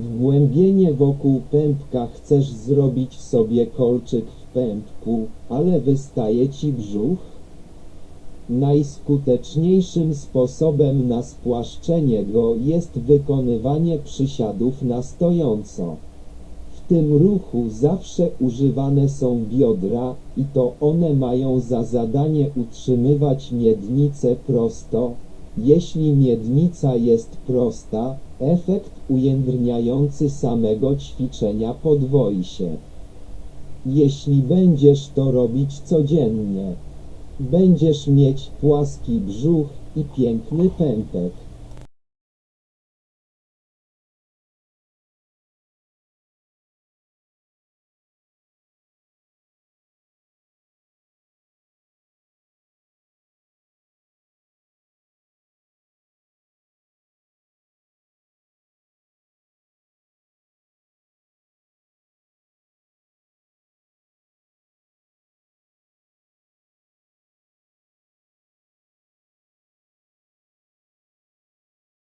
Wgłębienie wokół pępka chcesz zrobić sobie kolczyk w pępku, ale wystaje ci brzuch? Najskuteczniejszym sposobem na spłaszczenie go jest wykonywanie przysiadów na stojąco. W tym ruchu zawsze używane są biodra i to one mają za zadanie utrzymywać miednicę prosto. Jeśli miednica jest prosta, efekt ujędrniający samego ćwiczenia podwoi się. Jeśli będziesz to robić codziennie, będziesz mieć płaski brzuch i piękny pępek.